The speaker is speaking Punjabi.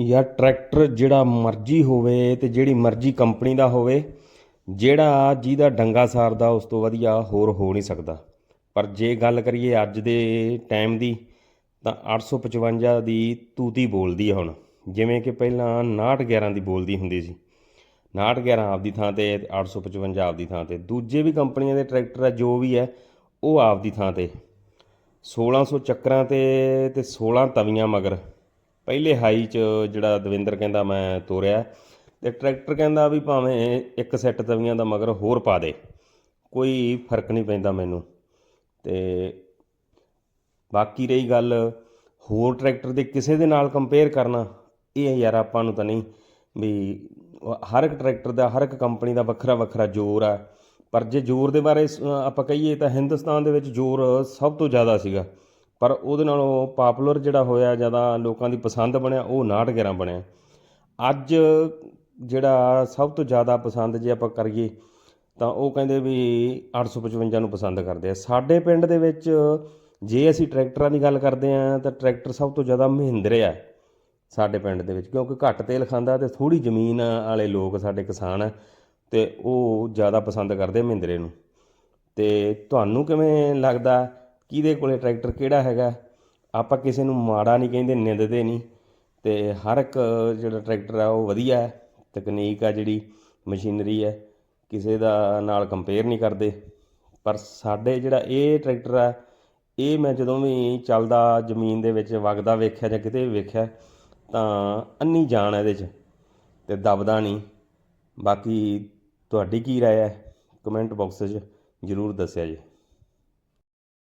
ਜਾਂ ਟਰੈਕਟਰ ਜਿਹੜਾ ਮਰਜ਼ੀ ਹੋਵੇ ਤੇ ਜਿਹੜੀ ਮਰਜ਼ੀ ਕੰਪਨੀ ਦਾ ਹੋਵੇ, ਜਿਹੜਾ ਜਿਹਦਾ ਡੰਗਾ ਸਾਰਦਾ ਉਸ ਤੋਂ ਵਧੀਆ ਹੋਰ ਹੋ ਨਹੀਂ ਸਕਦਾ। ਪਰ ਜੇ ਗੱਲ ਕਰੀਏ ਅੱਜ ਦੇ ਟਾਈਮ ਦੀ, ਤਾਂ 855 ਦੀ ਤੂਤੀ ਬੋਲਦੀ ਹੈ ਹੁਣ। ਜਿਵੇਂ ਕਿ ਪਹਿਲਾਂ 6911 ਦੀ ਬੋਲਦੀ ਹੁੰਦੀ ਸੀ। 6911 ਆਪਦੀ ਥਾਂ ਤੇ ਤੇ 855 ਆਪਦੀ ਥਾਂ ਤੇ। ਦੂਜੇ ਵੀ ਕੰਪਨੀਆਂ ਦੇ ਟਰੈਕਟਰ ਆ, ਜੋ ਵੀ ਹੈ ਉਹ ਆਪਦੀ ਥਾਂ ਤੇ। 1600 ਚੱਕਰਾਂ ਤੇ ਤੇ 16 ਤਵੀਆਂ ਮਗਰ ਪਹਿਲੇ ਹਾਈ ਚ ਜਿਹੜਾ ਦਵਿੰਦਰ ਕਹਿੰਦਾ ਮੈਂ ਤੋਰਿਆ, ਤੇ ਟਰੈਕਟਰ ਕਹਿੰਦਾ ਵੀ ਭਾਵੇਂ ਇੱਕ ਸੈੱਟ ਤਵੀਆਂ ਦਾ ਮਗਰ ਹੋਰ ਪਾ ਦੇ, ਕੋਈ ਫ਼ਰਕ ਨਹੀਂ ਪੈਂਦਾ ਮੈਨੂੰ। ਤੇ ਬਾਕੀ ਰਹੀ ਗੱਲ, ਹੋਰ ਟਰੈਕਟਰ ਦੇ ਕਿਸੇ ਦੇ ਨਾਲ ਕੰਪੇਅਰ ਕਰਨਾ, ਇਹ ਯਾਰ ਆਪਾਂ ਨੂੰ ਤਾਂ ਨਹੀਂ, ਵੀ ਹਰ ਇੱਕ ਟਰੈਕਟਰ ਦਾ, ਹਰ ਇੱਕ ਕੰਪਨੀ ਦਾ ਵੱਖਰਾ ਵੱਖਰਾ ਜ਼ੋਰ ਆ। ਪਰ ਜੇ ਜ਼ੋਰ ਦੇ ਬਾਰੇ ਆਪਾਂ ਕਹੀਏ ਤਾਂ ਹਿੰਦੁਸਤਾਨ ਦੇ ਵਿੱਚ ਜ਼ੋਰ ਸਭ ਤੋਂ ਜ਼ਿਆਦਾ ਸੀਗਾ। ਪਰ ਉਹਦੇ ਨਾਲੋਂ ਪਾਪੂਲਰ ਜਿਹੜਾ ਹੋਇਆ, ਜ਼ਿਆਦਾ ਲੋਕਾਂ ਦੀ ਪਸੰਦ ਬਣਿਆ, ਉਹ 6911 ਬਣਿਆ। ਅੱਜ ਜਿਹੜਾ ਸਭ ਤੋਂ ਜ਼ਿਆਦਾ ਪਸੰਦ ਜੇ ਆਪਾਂ ਕਰੀਏ, ਤਾਂ ਉਹ ਕਹਿੰਦੇ ਵੀ 855 ਨੂੰ ਪਸੰਦ ਕਰਦੇ ਆ। ਸਾਡੇ ਪਿੰਡ ਦੇ ਵਿੱਚ ਜੇ ਅਸੀਂ ਟਰੈਕਟਰਾਂ ਦੀ ਗੱਲ ਕਰਦੇ ਆ, ਤਾਂ ਟਰੈਕਟਰ ਸਭ ਤੋਂ ਜ਼ਿਆਦਾ ਮਹਿੰਦਰੇ ਆ ਸਾਡੇ ਪਿੰਡ ਦੇ ਵਿੱਚ, ਕਿਉਂਕਿ ਘੱਟ ਤੇਲ ਖਾਂਦਾ ਤੇ ਥੋੜੀ ਜ਼ਮੀਨ ਵਾਲੇ ਲੋਕ ਸਾਡੇ ਕਿਸਾਨ ਆ, ਤੇ ਉਹ ਜ਼ਿਆਦਾ ਪਸੰਦ ਕਰਦੇ ਮਹਿੰਦਰੇ ਨੂੰ। ਤੇ ਤੁਹਾਨੂੰ ਕਿਵੇਂ ਲੱਗਦਾ ਕਿਹਦੇ ਕੋਲੇ ਟਰੈਕਟਰ ਕਿਹੜਾ ਹੈਗਾ? ਆਪਾਂ ਕਿਸੇ ਨੂੰ ਮਾੜਾ ਨਹੀਂ ਕਹਿੰਦੇ, ਨਿੰਦਦੇ ਨਹੀਂ। ਤੇ ਹਰ ਇੱਕ ਜਿਹੜਾ ਟਰੈਕਟਰ ਆ, ਉਹ ਵਧੀਆ ਹੈ। ਤਕਨੀਕ ਆ ਜਿਹੜੀ, ਮਸ਼ੀਨਰੀ ਹੈ। ਕਿਸੇ ਦਾ ਨਾਲ ਕੰਪੇਅਰ ਨਹੀਂ ਕਰਦੇ। ਪਰ ਸਾਡੇ ਜਿਹੜਾ ਇਹ ਟਰੈਕਟਰ ਆ, ਇਹ ਮੈਂ ਜਦੋਂ ਵੀ ਚੱਲਦਾ ਜ਼ਮੀਨ ਦੇ ਵਿੱਚ, ਵਗਦਾ ਵੇਖਿਆ ਜਾਂ ਕਿਤੇ ਵੀ ਵੇਖਿਆ, ਤਾਂ ਅੰਨੀ ਜਾਨ ਇਹਦੇ 'ਚ ਤੇ ਦਬਦਾ ਨਹੀਂ। ਬਾਕੀ ਤੁਹਾਡੀ ਕੀ ਰਾਏ ਹੈ? ਕਮੈਂਟ ਬਾਕਸ 'ਚ ਜ਼ਰੂਰ ਦੱਸਿਆ ਜੀ।